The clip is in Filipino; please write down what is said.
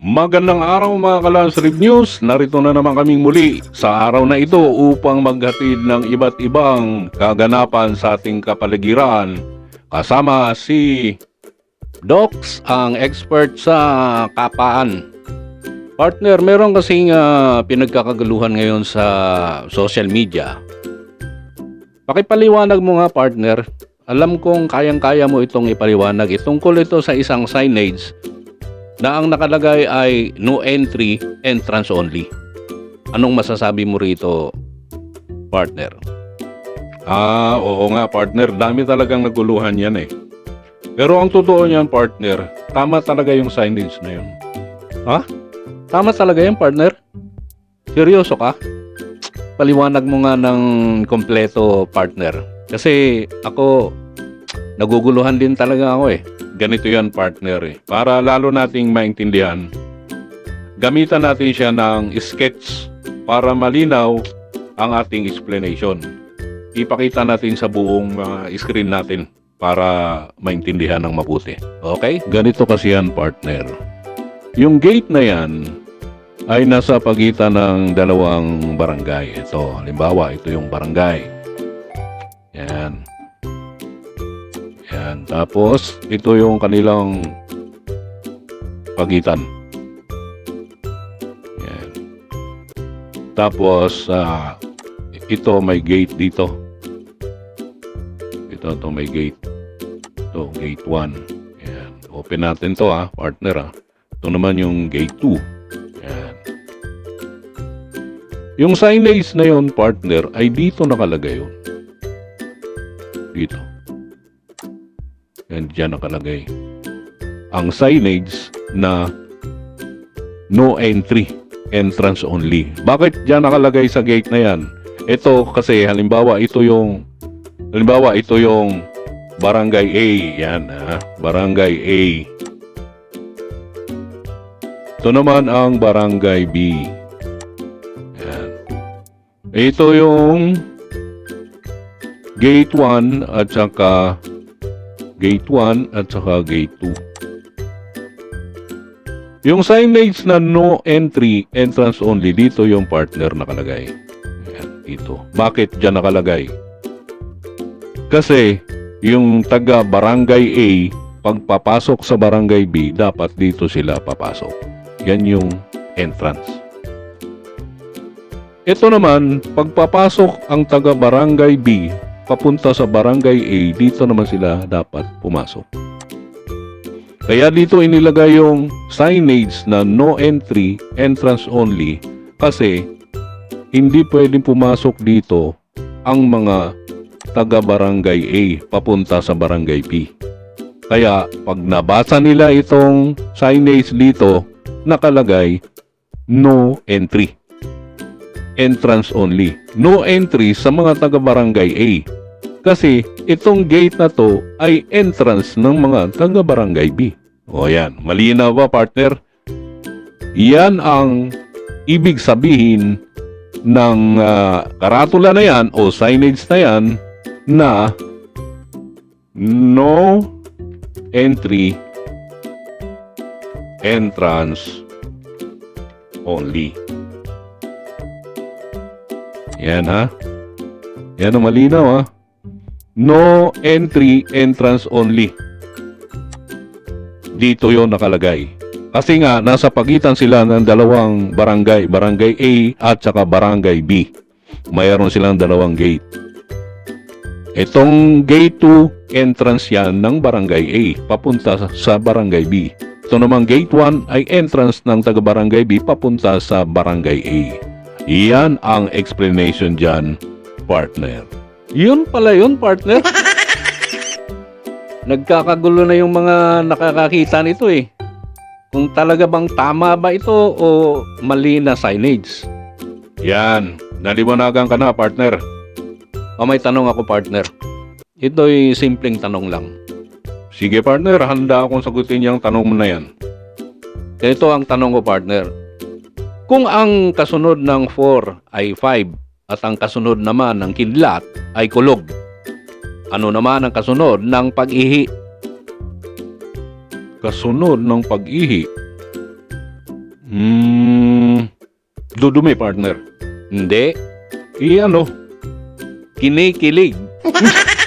Magandang araw mga Kalanstrip News. Narito na naman kaming muli sa araw na ito upang maghatid ng iba't ibang kaganapan sa ating kapaligiran. Kasama si Docs, ang expert sa kapaan. Partner, meron kasing ah, pinagkakagaluhan ngayon sa social media. Pakipaliwanag mo nga partner. Alam kong kayang-kaya mo itong ipaliwanag. Itungkol ito sa isang signage na ang nakalagay ay no entry, entrance only. Anong masasabi mo rito, partner? Ah, oo nga, partner. Dami talagang naguluhan yan eh. Pero ang totoo niyan, partner, tama talaga yung signage na yun. Ha? Tama talaga yan, partner? Seryoso ka? Paliwanag mo nga ng kompleto, partner. Kasi ako, naguguluhan din talaga ako eh ganito yan partner eh. Para lalo nating maintindihan, gamitan natin siya ng sketch para malinaw ang ating explanation. Ipakita natin sa buong uh, screen natin para maintindihan ng mabuti. Okay? Ganito kasi yan partner. Yung gate na yan ay nasa pagitan ng dalawang barangay. Ito, halimbawa, ito yung barangay. Yan. Yan. Tapos, ito yung kanilang pagitan. Yan. Tapos, ah, ito may gate dito. Ito, to may gate. Ito, gate 1. Yan. Open natin to ha, partner ha. Ito naman yung gate 2. Yan. Yung signage na yon partner, ay dito nakalagay yun. Dito. Yan dyan nakalagay. Ang signage na no entry, entrance only. Bakit dyan nakalagay sa gate na yan? Ito kasi halimbawa ito yung halimbawa ito yung barangay A. Yan ha. Barangay A. Ito naman ang barangay B. Yan. Ito yung gate 1 at saka Gate 1 at saka Gate 2. Yung signage na no entry, entrance only, dito yung partner nakalagay. Ayan, dito. Bakit dyan nakalagay? Kasi yung taga barangay A, pagpapasok sa barangay B, dapat dito sila papasok. Yan yung entrance. Ito naman, pagpapasok ang taga barangay B, papunta sa barangay A, dito naman sila dapat pumasok. Kaya dito inilagay yung signage na no entry, entrance only kasi hindi pwedeng pumasok dito ang mga taga barangay A papunta sa barangay B. Kaya pag nabasa nila itong signage dito, nakalagay no entry. Entrance only. No entry sa mga taga barangay A. Kasi itong gate na to ay entrance ng mga taga barangay B. O yan, malinaw ba partner? Yan ang ibig sabihin ng ah, karatula na yan o signage na yan na no entry entrance only. Yan ha. Yan ang malinaw ha. No entry, entrance only. Dito yon nakalagay. Kasi nga, nasa pagitan sila ng dalawang barangay, barangay A at saka barangay B. Mayroon silang dalawang gate. Itong gate 2, entrance yan ng barangay A, papunta sa barangay B. Ito namang gate 1 ay entrance ng taga barangay B, papunta sa barangay A. Iyan ang explanation dyan, partner. Yun pala yun, partner. Nagkakagulo na yung mga nakakakita nito eh. Kung talaga bang tama ba ito o mali na signage. Yan, naliwanagan ka na, partner. O may tanong ako, partner. Ito'y simpleng tanong lang. Sige, partner, handa akong sagutin yung tanong mo na yan. Ito ang tanong ko, partner. Kung ang kasunod ng 4 ay 5 at ang kasunod naman ng kidlat ay kulog, ano naman ang kasunod ng pag-ihi? Kasunod ng pag-ihi? Hmm, dudumi partner. Hindi. Iyan oh. Kinikilig.